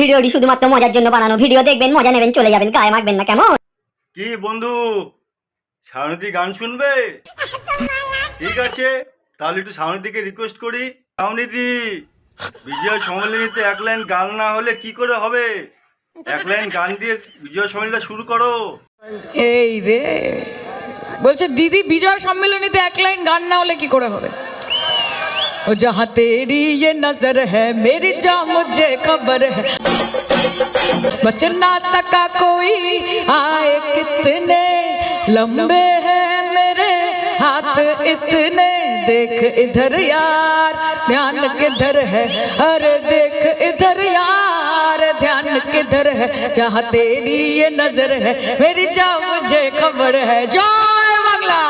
ভিডিওটি শুধুমাত্র মজার জন্য বানানো ভিডিও দেখবেন মজা নেবেন চলে যাবেন গায়ে মাখবেন না কেমন? কি বন্ধু? সায়নতি গান শুনবে? ঠিক আছে তাহলে একটু সায়নতিকে রিকোয়েস্ট করি। সায়নীতি বিজয় সম্মেলনীতে এক লাইন গান না হলে কি করে হবে? এক লাইন গান দিয়ে বিজয় সম্মেলনটা শুরু করো। এই রে বলছে দিদি বিজয় সম্মেলনীতে এক লাইন গান না হলে কি করে হবে? ও जहाँ तेरी ये नजर है मेरी जा मुझे खबर है बच ना सका कोई आए कितने लंबे हैं मेरे हाथ इतने देख इधर यार ध्यान किधर है अरे देख इधर यार ध्यान किधर है जहाँ तेरी ये नजर है मेरी जा मुझे खबर है जय बांग्ला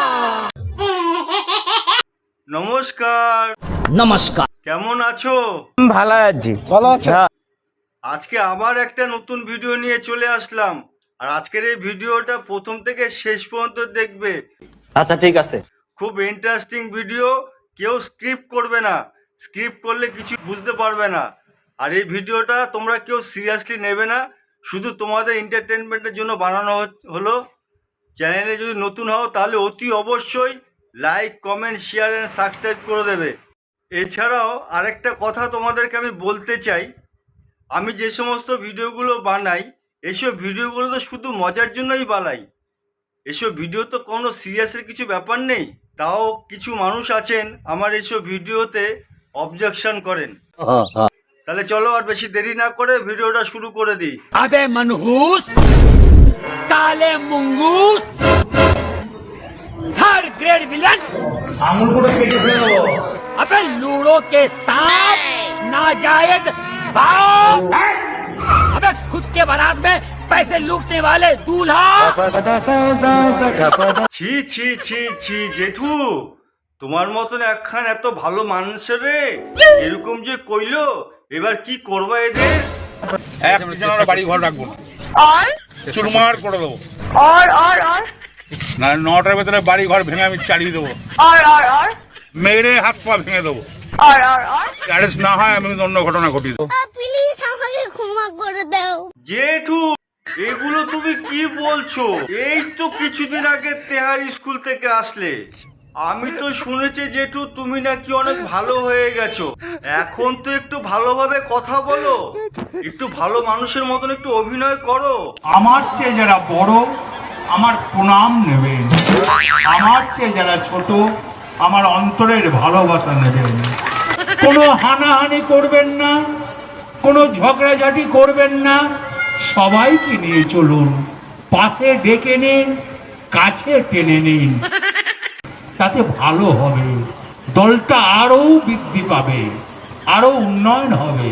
নমস্কার নমস্কার। কেমন আছো? ভালো আছি। ভালো আছে? আজকে আবার একটা নতুন ভিডিও নিয়ে চলে আসলাম। আর আজকের এই ভিডিওটা প্রথম থেকে শেষ পর্যন্ত দেখবে। আচ্ছা ঠিক আছে। খুব ইন্টারেস্টিং ভিডিও কেউ স্ক্রিপ্ট করবে না। স্ক্রিপ্ট করলে কিছু বুঝতে পারবে না। আর এই ভিডিওটা তোমরা কেউ সিরিয়াসলি নেবে না। শুধু তোমাদের এন্টারটেনমেন্টের জন্য বানানো হলো। চ্যানেলে যদি নতুন হও তাহলে অতি অবশ্যই like comment share and subscribe করে দেবে। এছাড়াও আরেকটা কথা তোমাদেরকে আমি বলতে চাই। আমি যে সমস্ত ভিডিওগুলো বানাই এসব ভিডিওগুলো তো শুধু মজার জন্যই বানাই। এসব ভিডিও তো কোনো সিরিয়াসের কিছু ব্যাপার নেই তাও কিছু মানুষ আছেন আমার এসব ভিডিওতে অবজেকশন করেন। তাহলে চলো আর বেশি দেরি না করে ভিডিওটা শুরু করে দিই। আবে মানুষ তালে মুঙ্গুস থার্ড গ্রেড ভিলেন আঙুলগুলো কেটে ফেলো अबे लूड़ो के सांप नाजायज भाव अबे खुद के बारात में पैसे लूटने वाले दूल्हा ছি ছি ছি ছি জেঠু তোমার মতন একখান এত ভালো মানুষের রে এরকম যে কইলো এবার কি করবা এদের একজন আমরা বাড়ি ঘর রাখবো না চুরমার করে দেবো না নটার ভেতরে বাড়ি ঘর ভেঙে আমি চালিয়ে দেবো মেরে হাত পা ভেঙে দেবো। অ্যারেস্ট না হয় আমি অন্য ঘটনা ঘটিয়ে দেবো। প্লিজ আমাকে ক্ষমা করে দাও। জেঠু এগুলো তুমি কি বলছো? এই তো কিছুদিন আগে তেহার স্কুল থেকে আসলে। আমি তো শুনেছি জেঠু তুমি নাকি অনেক ভালো হয়ে গেছো। এখন তো একটু ভালোভাবে কথা বলো। একটু ভালো মানুষের মতন একটু অভিনয় করো। আমার চেয়ে যারা বড় আমার প্রণাম নেবেন আমার চেয়ে যারা ছোট আমার অন্তরের ভালোবাসা নেবেন। কোনো হানাহানি করবেন না, কোনো ঝগড়াঝাটি করবেন না। সবাইকে নিয়ে চলুন, পাশে ডেকে নিন, কাছে টেনে নিন। তাতে ভালো হবে। দলটা আরও বৃদ্ধি পাবে, আরও উন্নয়ন হবে।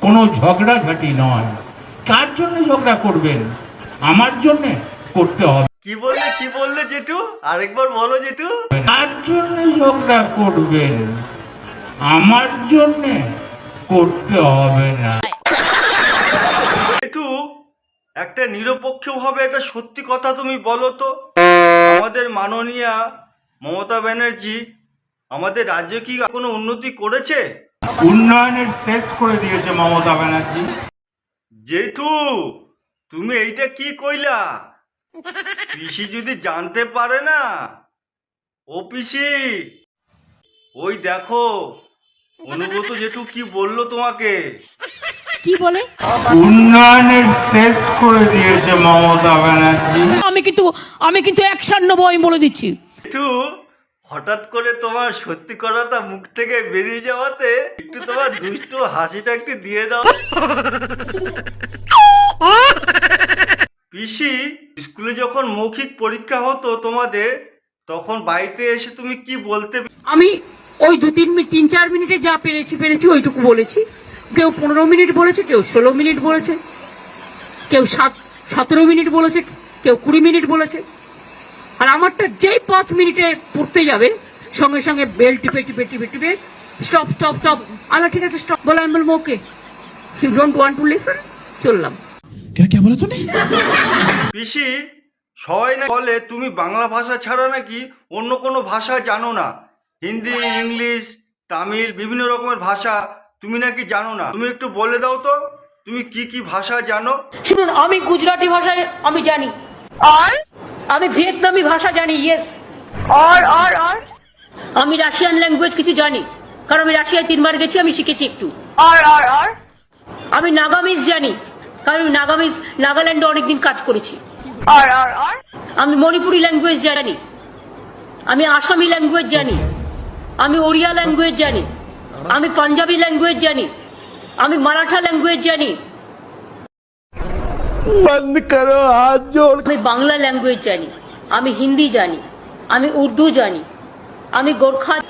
কোনো ঝগড়াঝাটি নয়। কার জন্য ঝগড়া করবেন? আমার জন্যে করতে হবে। কি বললে কি বললে জেঠু? আরেকবার বলো জেঠু। কার জন্য ঝগড়া করবেন আমার জন্য করতে হবে না। জেঠু একটা নিরপেক্ষ ভাবে একটা সত্যি কথা তুমি বলো তো। আমাদের মাননীয়া মমতা ব্যানার্জি আমাদের রাজ্যে কি কোনো উন্নতি করেছে? উন্নয়নের শেষ করে দিয়েছে মমতা ব্যানার্জি। জেঠু তুমি এইটা কি কইলা? পিসি যদি জানতে পারে না? ও পিসি ওই দেখো অনুগত জেঠু কি বলল তোমাকে? কি বলে? উন্নয়নের শেষ করে দিয়েছে মমতা ব্যানার্জি। আমি কিন্তু আমি কিন্তু অ্যাকশন নেব আমি বলে দিচ্ছি। জেঠু হঠাৎ করে তোমার সত্যি কথাটা মুখ থেকে বেরিয়ে যাওয়াতে একটু তোমার দুষ্টু হাসিটা একটু দিয়ে দাও। পিসি স্কুলে যখন মৌখিক পরীক্ষা হতো তোমাদের তখন বাড়িতে এসে তুমি কি বলতে আমি ওই দু তিন মিনিট তিন চার মিনিটে যা পেরেছি পেরেছি ওইটুকু বলেছি। কেউ পনেরো মিনিট বলেছে কেউ ষোলো মিনিট বলেছে কেউ সাত সতেরো মিনিট বলেছে কেউ কুড়ি মিনিট বলেছে। আর আমারটা যেই পাঁচ মিনিটে পড়তে যাবে সঙ্গে সঙ্গে বেল টিপে টিপে টিপে টিপে স্টপ স্টপ স্টপ আলা ঠিক আছে স্টপ বলে আমি বলব okay you don't want to listen চললাম। পিসি সবাই না বলে তুমি বাংলা ভাষা ছাড়া নাকি? অন্য কোনো ভাষা জানো না। হিন্দি ইংলিশ তামিল বিভিন্ন রকমের ভাষা তুমি নাকি জানো না। তুমি একটু বলে দাও তো তুমি কি কি ভাষা জানো? শুনুন আমি গুজরাটি ভাষায় আমি জানি। আর? আমি ভিয়েতনামি ভাষা জানি ইয়েস আর আর আর? আমি রাশিয়ান ল্যাঙ্গুয়েজ কিছু জানি কারণ আমি রাশিয়ায় তিনবার গেছি আমি শিখেছি একটু। আর আর আর? আমি নাগামিজ জানি কারণ আমি নাগামিজ নাগাল্যান্ডে অনেকদিন কাজ করেছি। আর আর আর? আমি মণিপুরি ল্যাঙ্গুয়েজ জানি। আমি আসামি ল্যাঙ্গুয়েজ জানি। আমি ওড়িয়া ল্যাঙ্গুয়েজ জানি। আমি পাঞ্জাবি ল্যাঙ্গুয়েজ জানি। আমি মারাঠা ল্যাঙ্গুয়েজ জানি। আমি বাংলা ল্যাঙ্গুয়েজ জানি। আমি হিন্দি জানি। আমি উর্দু জানি। আমি গোর্খা।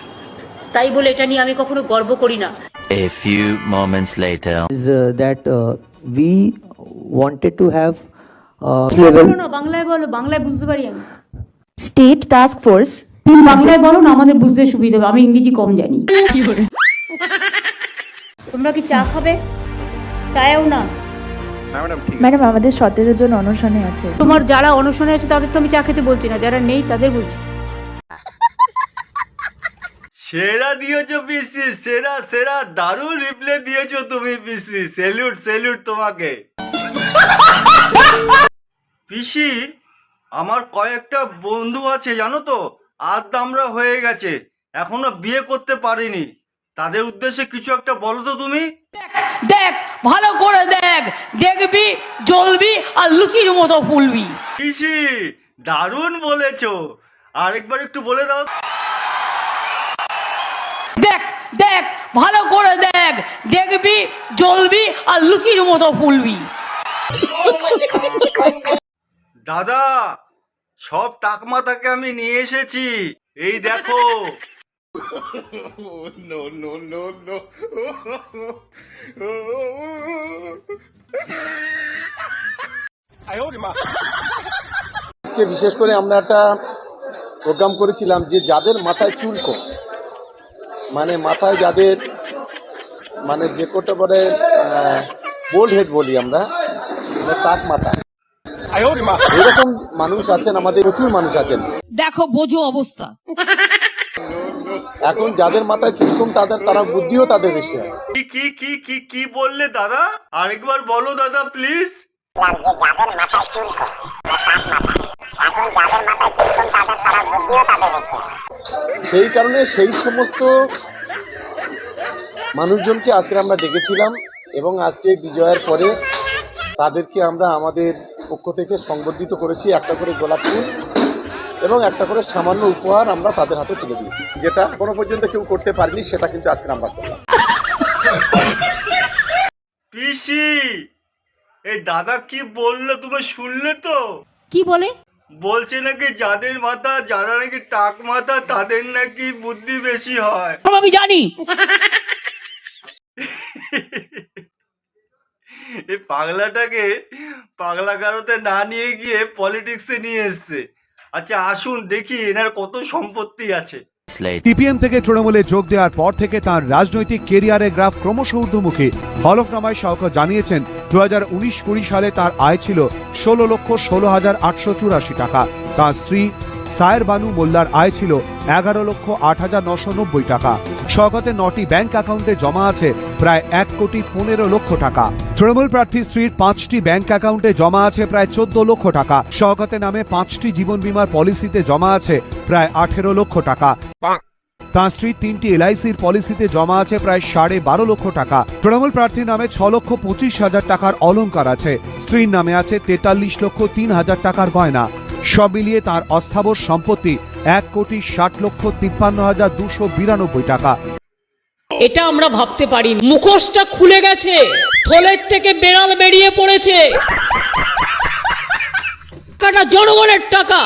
তাই বলে এটা নিয়ে আমি কখনো গর্ব করি না। A few moments later. is uh, that uh, we wanted to have uh, বাংলায় বলো বাংলায় বুঝতে পারি আমি। স্টেট টাস্ক ফোর্স বাংলায় বলো না আমাদের বুঝতে সুবিধা হবে আমি ইংরেজি কম জানি। তোমরা কি চা খাবে? চায়ও না। ম্যাডাম আমাদের সতেরো জন অনশনে আছে। তোমার যারা অনশনে আছে তাদের তো আমি চা খেতে বলছি না যারা নেই তাদের বলছি। সেরা দিয়েছ পিসি সেরা সেরা দারুণ রিপ্লে দিয়েছ তুমি পিসি। সেলুট সেলুট তোমাকে। পিসি আমার কয়েকটা বন্ধু আছে জানো তো? আর দামরা হয়ে গেছে এখনও বিয়ে করতে পারিনি। তাদের উদ্দেশ্যে কিছু একটা বলো তো তুমি। দেখ ভালো করে দেখ দেখবি জ্বলবি আর লুচির মতো ফুলবি। পিসি দারুণ বলেছ। আরেকবার একটু বলে দাও। দেখ ভালো করে দেখ দেখবি জ্বলবি আর লুচির মতো ফুলবি। দাদা সব টাকমাতাকে আমি নিয়ে এসেছি। এই দেখো। আজকে বিশেষ করে আমরা একটা প্রোগ্রাম করেছিলাম যে যাদের মাথায় চুল কম মানে মাথায় যাদের মানে যে কোটা বলে বোল্ড হেড বলি আমরা টাক মাথা। এরকম মানুষ আছেন আমাদের প্রচুর মানুষ আছেন। দেখো বোঝো অবস্থা। এখন যাদের মাথায় চুল কম তাদের তারা বুদ্ধিও তাদের বেশি হয়। কি কি কি কি কি বললে দাদা? আরেকবার বলো দাদা প্লিজ সেই কারণে সেই সমস্ত মানুষজনকে আজকে আমরা ডেকেছিলাম এবং আজকে বিজয়ের পরে তাদেরকে আমরা আমাদের পক্ষ থেকে সংবর্ধিত করেছি একটা করে গোলাপ ফুল এবং একটা করে সামান্য উপহার আমরা তাদের হাতে তুলে দিয়েছি যেটা কোনো পর্যন্ত কেউ করতে পারেনি সেটা কিন্তু আজকে আমরা করলাম। পিসি এই দাদা কি বলল তুমি শুনলে তো? কি বলে? বলছে নাকি যাদের মাথা যারা নাকি টাক মাথা তাদের নাকি বুদ্ধি বেশি হয়। আমি জানি। এই পাগলাটাকে পাগলা কারোতে না নিয়ে গিয়ে পলিটিক্সে নিয়ে এসছে। আচ্ছা আসুন দেখি এনার কত সম্পত্তি আছে. সিপিএম থেকে তৃণমূলে যোগ দেওয়ার পর থেকে তার রাজনৈতিক কেরিয়ারের গ্রাফ ক্রমশ ঊর্ধ্বমুখী। হলফনামায় শওকত জানিয়েছেন দু হাজার উনিশ কুড়ি সালে তার আয় ছিল ষোলো লক্ষ ষোলো হাজার আটশো চুরাশি টাকা। তার স্ত্রী সায়ের বানু মোল্লার আয় ছিল এগারো লক্ষ আট হাজার নশো নব্বই টাকা। শওকতের নটি ব্যাংক অ্যাকাউন্টে জমা আছে প্রায় এক কোটি পনেরো লক্ষ টাকা। তৃণমূল প্রার্থী স্ত্রীর পাঁচটি ব্যাংক অ্যাকাউন্টে জমা আছে প্রায় চোদ্দ লক্ষ টাকা। শওকতের নামে পাঁচটি জীবন বীমার পলিসিতে জমা আছে প্রায় আঠেরো লক্ষ টাকা। তাঁর স্ত্রীর তিনটি এলআইসির পলিসিতে জমা আছে প্রায় সাড়ে বারো লক্ষ টাকা। তৃণমূল প্রার্থীর নামে ছ লক্ষ পঁচিশ হাজার টাকার অলংকার আছে। স্ত্রীর নামে আছে তেতাল্লিশ লক্ষ তিন হাজার টাকার গয়না। সব মিলিয়ে তার অস্থাবর সম্পত্তি এক কোটি ষাট লক্ষ তিপ্পান্ন হাজার দুশো বিরানব্বই টাকা। এটা আমরা ভাবতে পারি। মুখোশটা খুলে গেছে। থলের থেকে বেড়াল বেরিয়ে পড়েছে। টাকাটা জনগণের টাকা।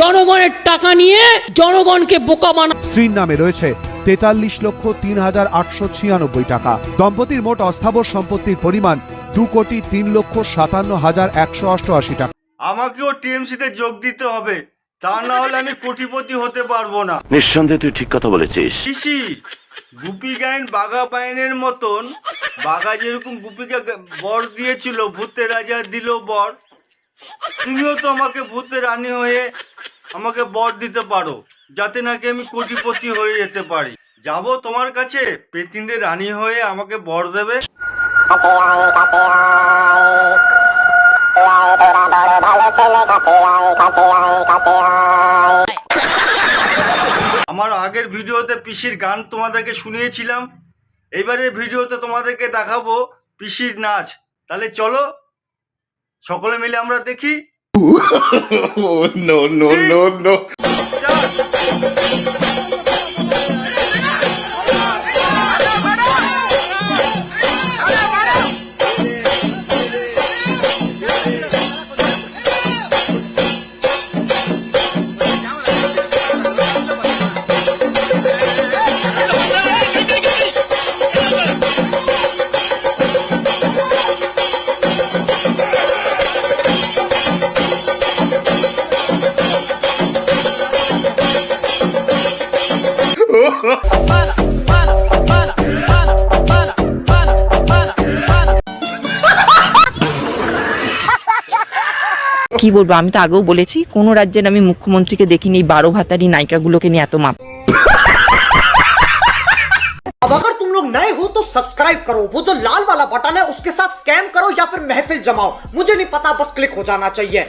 জনগণের টাকা নিয়ে জনগণকে বোকা বানা স্ত্রীর নামে রয়েছে তেতাল্লিশ লক্ষ তিন হাজার আটশো ছিয়ানব্বই টাকা। দম্পতির মোট অস্থাবর সম্পত্তির পরিমাণ দু কোটি তিন লক্ষ সাতান্ন হাজার একশো অষ্টআশি টাকা। আমাকেও টিএমসিতে যোগ দিতে হবে। তা না হলে আমি কোটিপতি হতে পারব না। নিঃসন্দেহে তুই ঠিক কথা বলেছিস। পিসি গুপি গাইন বাঘা পায়নের মতন বাঘা যেরকম গুপিকে বর দিয়েছিল ভূতের রাজা দিল বর তুমিও তো আমাকে ভূতের রানী হয়ে আমাকে বর দিতে পারো যাতে নাকি আমি কোটিপতি হয়ে যেতে পারি। যাব তোমার কাছে পেতিনদের রানী হয়ে আমাকে বর দেবে। আমার আগের ভিডিওতে পিসির গান তোমাদেরকে শুনিয়েছিলাম। এইবারের ভিডিওতে তোমাদেরকে দেখাবো পিসির নাচ। তাহলে চলো সকলে মিলে আমরা দেখি। নো নো নো নো কি বলবো আমি তো আগেও বলেছি কোনো রাজ্যের আমি মুখ্যমন্ত্রীকে দেখিনি এই বারো ভাতারি নায়িকাগুলোকে নিয়ে এত মাপ अब अगर तुम लोग नए हो तो सब्सक्राइब करो वो जो लाल वाला बटन है उसके साथ स्कैम करो या फिर महफिल जमाओ मुझे नहीं पता बस क्लिक हो जाना चाहिए